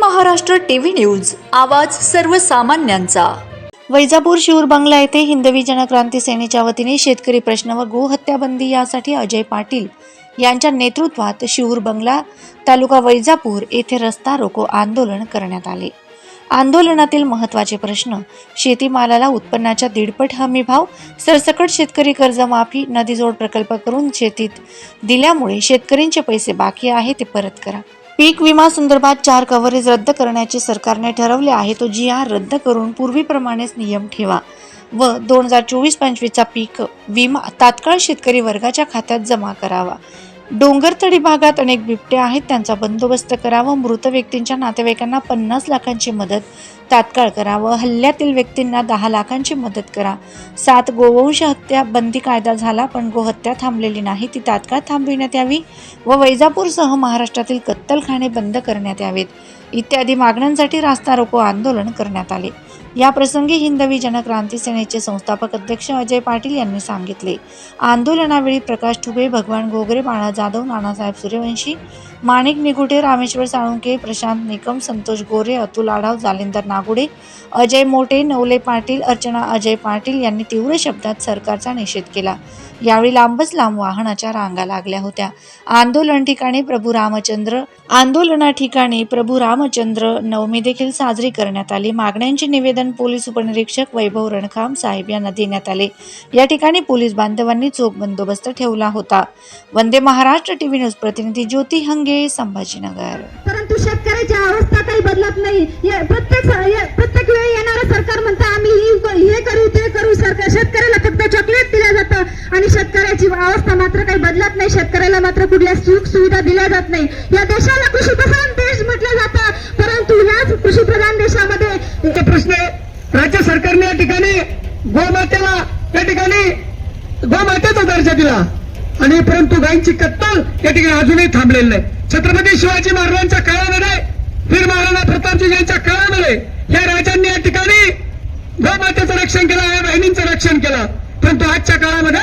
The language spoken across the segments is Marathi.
Maharashtra TV news. आवाज सर्वसामान्यांचा. वैजापूर शिऊर बंगला येथे हिंदवी जनक्रांती सेनेच्या वतीने शेतकरी प्रश्न व गोहत्या बंदी यासाठी अजय पाटील यांच्या नेतृत्वात शिऊर बंगला तालुका वैजापूर येथे रस्ता रोको आंदोलन करण्यात आले. आंदोलनातील महत्त्वाचे प्रश्न शेतीमालाला उत्पन्नाच्या दीडपट हमी भाव सरसकट शेतकरी कर्जमाफी नदीजोड प्रकल्प करून शेतीत दिल्यामुळे शेतकऱ्यांचे पैसे बाकी आहे ते परत करा. पीक विमा संदर्भात चार कव्हरेज रद्द करण्याचे सरकारने ठरवले आहे. तो जी आर रद्द करून पूर्वीप्रमाणेच नियम ठेवा व दोन हजार चोवीस पंचवीसचा पीक विमा तात्काळ शेतकरी वर्गाच्या खात्यात जमा करावा. डोंगरतडी भागात अनेक बिबटे आहेत. त्यांचा बंदोबस्त करावा मृत व्यक्तींच्या नातेवाईकांना पन्नास लाखांची मदत तात्काळ करावं हल्ल्यातील व्यक्तींना दहा लाखांची मदत करा. सात गोवंश हत्या बंदी कायदा झाला पण गोहत्या थांबलेली नाही. ती तात्काळ थांबविण्यात यावी व वैजापूरसह महाराष्ट्रातील कत्तलखाने बंद करण्यात यावेत. इत्यादी मागण्यांसाठी रास्ता रोको आंदोलन करण्यात आले. या प्रसंगी हिंदवी जनक्रांती सेनेचे संस्थापक अध्यक्ष अजय पाटील यांनी सांगितले. आंदोलनावेळी प्रकाश ठुबे भगवान गोगरे बाळा जाधव नानासाहेब सूर्यवंशी माणिक निगुटे रामेश्वर साळुंके प्रशांत निकम संतोष गोरे अतुल आढाव जालिंदर नागुडे अजय मोटे नवले पाटील अर्चना अजय पाटील यांनी तीव्र शब्दात सरकारचा निषेध केला. यावेळी लांबच लांब वाहनाच्या रांगा लागल्या होत्या. आंदोलन ठिकाणी प्रभू रामचंद्र आंदोलना ठिकाणी प्रभू रामचंद्र नवमी देखील साजरी करण्यात आली. मागण्यांची निवेदन निवेदन पोलीस उपनिरीक्षक वैभव रणखाम साहेब यांना देण्यात आले. या ठिकाणी पोलीस बांधवांनी चोख बंदोबस्त ठेवला होता. वंदे महाराष्ट्र टीव्ही न्यूज प्रतिनिधी ज्योती हंगे संभाजीनगर. परंतु शेतकऱ्याची अवस्था काही बदलत नाही. प्रत्येक प्रत्येक वेळी येणारं सरकार म्हणतं आम्ही हे करू ते करू. सरकार शेतकऱ्याला फक्त चॉकलेट दिलं जातं. आणि शेतकऱ्याची अवस्था मात्र काही बदलत नाही. शेतकऱ्याला मात्र कुठल्या सुख सुविधा दिल्या जात नाही. या देशाला कृषी पसंत देश म्हटलं जातं परंतु याच कृषी प्रधान देशामध्ये तुमचा प्रश्न आहे. राज्य सरकारने या ठिकाणी गोमातेला त्या ठिकाणी गोमातेचा दर्जा दिला. आणि परंतु गायींची कत्तल या ठिकाणी अजूनही थांबलेली नाही. छत्रपती शिवाजी महाराजांच्या काळामध्ये वीर महाराणा प्रतापजी यांच्या काळामध्ये या राजांनी या ठिकाणी गोमातेचं रक्षण केलं आया बहिणींचं रक्षण केलं. परंतु आजच्या काळामध्ये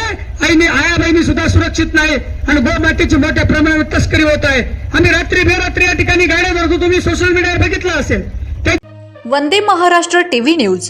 आईने आया बहिणी सुद्धा सुरक्षित नाही आणि गोमातेची मोठ्या प्रमाणात तस्करी होत आहे. आम्ही रात्री बेरात्री या ठिकाणी गाड्या धरतो तुम्ही सोशल मीडियावर बघितलं असेल. Vande Maharashtra TV news.